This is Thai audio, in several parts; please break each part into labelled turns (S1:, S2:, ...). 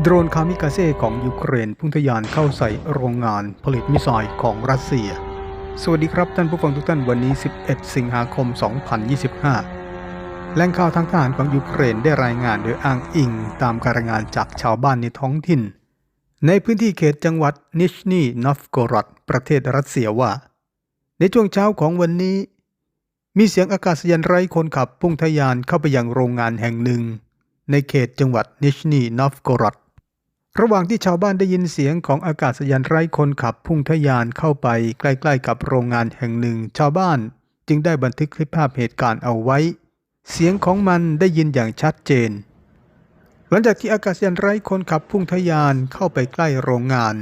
S1: โดรนคามิกาเซ่ของยูเครนพุ่งทะยานเข้าใส่โรงงานผลิตมิสไซล์ของรัสเซีย สวัสดีครับท่านผู้ฟังทุกท่านวันนี้ 11 สิงหาคม 2025 แหล่งข่าวทางทหารของยูเครนได้รายงานโดยอ้างอิงตามการรายงานจากชาวบ้านในท้องถิ่น ในพื้นที่เขตจังหวัดนิชนีนอฟโกรดประเทศรัสเซียว่า ในช่วงเช้าของวันนี้ มีเสียงอากาศยานไร้คนขับพุ่งทะยานเข้าไปยังโรงงานแห่งหนึ่ง ในเขตจังหวัดนิชนีนอฟโกรดระหว่างที่ชาวบ้านได้ยินเสียงของอากาศยานไร้คนขับพุ่งทะยานเข้าไปใกล้ๆกับโรงงานแห่งหนึ่ง ชาวบ้านจึงได้บันทึกคลิปภาพเหตุการณ์เอาไว้ เสียงของมันได้ยินอย่างชัดเจน หลังจากที่อากาศยานไร้คนขับพุ่งทะยานเข้าไปใกล้โรงงาน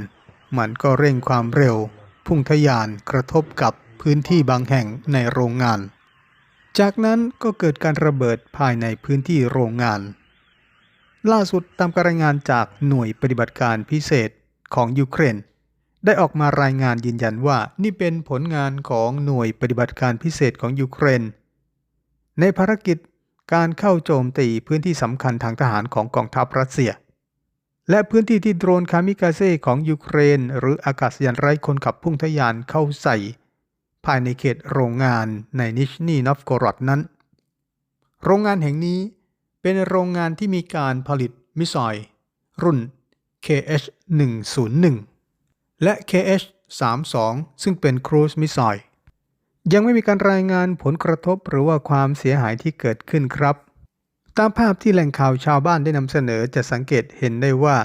S1: มันก็เร่งความเร็ว พุ่งทะยานกระทบกับพื้นที่บางแห่งในโรงงาน จากนั้นก็เกิดการระเบิดภายในพื้นที่โรงงาน ล่าสุดตามการรายงานจากหน่วยปฏิบัติการพิเศษของยูเครน ได้ออกมารายงานยืนยันว่านี่เป็นผลงานของหน่วยปฏิบัติการพิเศษของยูเครน ในภารกิจการเข้าโจมตีพื้นที่สำคัญทางทหารของกองทัพรัสเซีย และพื้นที่ที่โดรนคามิกาเซ่ของยูเครน หรืออากาศยานไร้คนขับพุ่งทะยานเข้าใส่ ภายในเขตโรงงานในนิชนีนอฟโกรดนั้น โรงงานแห่งนี้ เป็นโรงงานที่มีการผลิตมิสไซล์รุ่น KH-101 และ KH-32 ซึ่งเป็นครูซมิสไซล์ยังไม่มีการรายงานผลกระทบหรือว่าความเสียหายที่เกิดขึ้นครับ ตามภาพที่แหล่งข่าวชาวบ้านได้นำเสนอจะสังเกตเห็นได้ว่า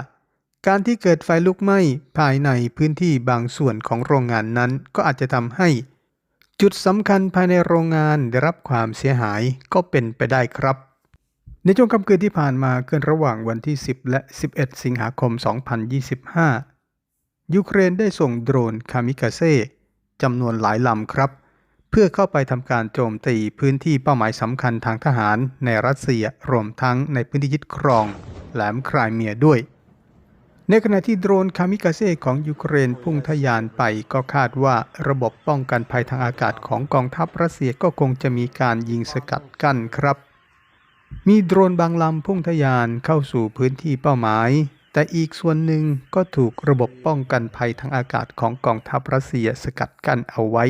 S1: การที่เกิดไฟลุกไหม้ภายในพื้นที่บางส่วนของโรงงานนั้น ก็อาจจะทำให้ จุดสำคัญภายในโรงงานได้รับความเสียหายก็เป็นไปได้ครับ ในช่วงค่ำคืนที่ผ่านมาเกินระหว่างวันที่ 10 และ 11 สิงหาคม 2025 ยูเครนได้ส่งโดรนคามิกาเซ่จำนวนหลายลำครับ เพื่อเข้าไปทำการโจมตีพื้นที่เป้าหมายสำคัญทางทหารในรัสเซียรวมทั้งในพื้นที่ยึดครองแหลมครายเมียด้วย ในขณะที่โดรนคามิกาเซ่ของยูเครนพุ่งทะยานไปก็คาดว่าระบบป้องกันภัยทางอากาศของกองทัพรัสเซียก็คงจะมีการยิงสกัดกั้นครับ มีโดรนบางลำพุ่งทะยานเข้าสู่พื้นที่เป้าหมาย แต่อีกส่วนหนึ่งก็ถูกระบบป้องกันภัยทางอากาศของกองทัพรัสเซียสกัดกั้นเอาไว้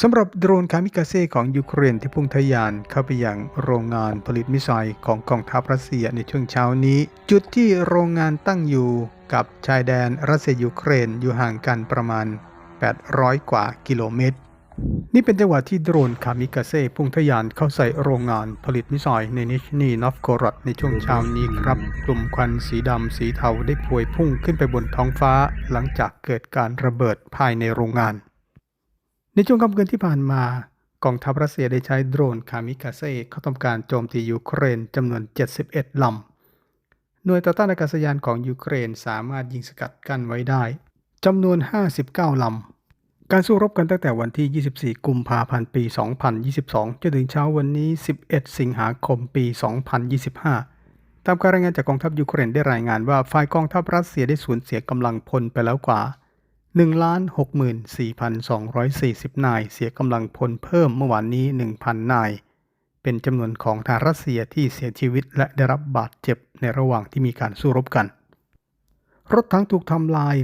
S1: สำหรับโดรนคามิกาเซ่ของยูเครนที่พุ่งทะยานเข้าไปยังโรงงานผลิตมิสไซล์ของกองทัพรัสเซียในช่วงเช้านี้ จุดที่โรงงานตั้งอยู่กับชายแดนรัสเซียยูเครนอยู่ห่างกันประมาณ 800 กว่ากิโลเมตร นี่เป็นจังหวะที่โดรนคามิกาเซ่พุ่งทะยานเข้าใส่โรงงานผลิตมิสไซล์ในนิชนีนอฟโกรดในช่วงเช้านี้ครับ กลุ่มควันสีดำสีเทาได้พวยพุ่งขึ้นไปบนท้องฟ้า หลังจากเกิดการระเบิดภายในโรงงาน ในช่วงค่ำคืนที่ผ่านมากองทัพรัสเซียได้ใช้โดรนคามิกาเซ่เข้าทำการโจมตียูเครนจำนวน 71 ลำ หน่วยต่อต้านอากาศยานของยูเครนสามารถยิงสกัดกั้นไว้ได้จำนวน 59 ลำ การสู้รบกันตั้งแต่วันที่ 24 กุมภาพันธ์ ปี 2022 จนถึงเช้าวันนี้ 11 สิงหาคม ปี 2025 ตามการรายงานจากกองทัพยูเครนได้รายงานว่าฝ่ายกองทัพรัสเซียได้สูญเสียกำลังพลไปแล้วกว่า 164,240 นาย เสียกำลังพลเพิ่มเมื่อวานนี้ 1,000 นาย เป็นจำนวนของทหารรัสเซียที่เสียชีวิตและได้รับบาดเจ็บในระหว่างที่มีการสู้รบกัน รถถังถูกทำลาย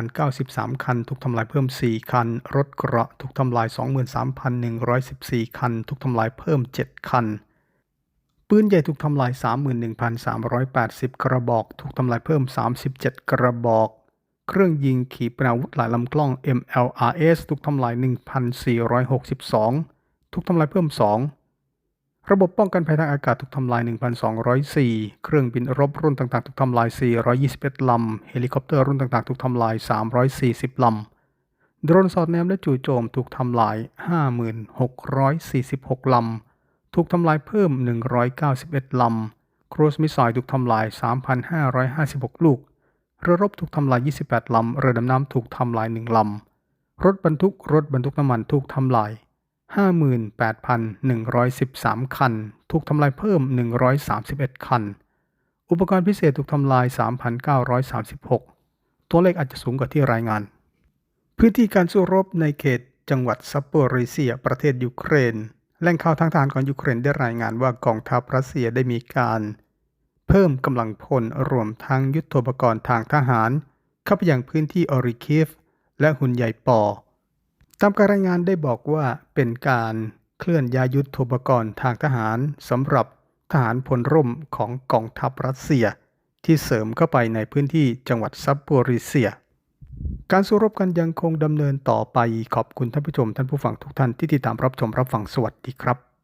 S1: 11,093 คัน ถูกทำลายเพิ่ม 4 คัน รถกระถูกทำลาย 23,114 คัน ถูกทำลายเพิ่ม 7 คัน ปืนใหญ่ถูกทำลาย 31,380 กระบอก ถูกทำลายเพิ่ม 37 กระบอก เครื่องยิงขีปนาวุธหลายลำกล้อง MLRS ถูกทำลาย 1,462 ถูกทำลายเพิ่ม 2 ระบบป้องกันภัยทางอากาศถูกทำลาย 1,204 เครื่องบินรบรุ่นต่างๆ ถูกทำลาย 421 ลำ เฮลิคอปเตอร์รุ่นต่างๆ ถูกทำลาย 340 ลำ โดรนสอดแนมและจู่โจมถูกทำลาย 5646 ลำ ถูกทำลายเพิ่ม 191 ลำ ครูซมิสไซล์ถูกทำลาย 3,556 ลูก เรือรบถูกทำลาย 28 ลำ เรือดำน้ำถูกทำลาย 1 ลำ รถบรรทุกรถบรรทุกน้ำมันถูกทำลาย 58,113 คัน ถูกทำลายเพิ่ม 131 คัน อุปกรณ์พิเศษถูกทำลาย 3,936 ตัวเลขอาจจะสูงกว่าที่รายงาน พื้นที่การสู้รบในเขตจังหวัดซัปโปริเซีย ประเทศยูเครน แหล่งข่าวทางทหารของยูเครนได้รายงานว่ากองทัพรัสเซียได้มีการ เพิ่มกำลังพลรวมทั้งยุทโธปกรณ์ทางทหาร เข้าไปยังพื้นที่ออริคิฟและหุ่นใหญ่ปอ ตามการรายงานได้บอกว่าเป็นการเคลื่อนย้ายยุทธปกรณ์ทางทหารสำหรับทหารพลร่มของกองทัพรัสเซีย ที่เสริมเข้าไปในพื้นที่จังหวัดซับโปริเซีย การสู้รบกันยังคงดำเนินต่อไปขอบคุณท่านผู้ชมท่านผู้ฟังทุกท่านที่ติดตามรับชมรับฟังสวัสดีครับ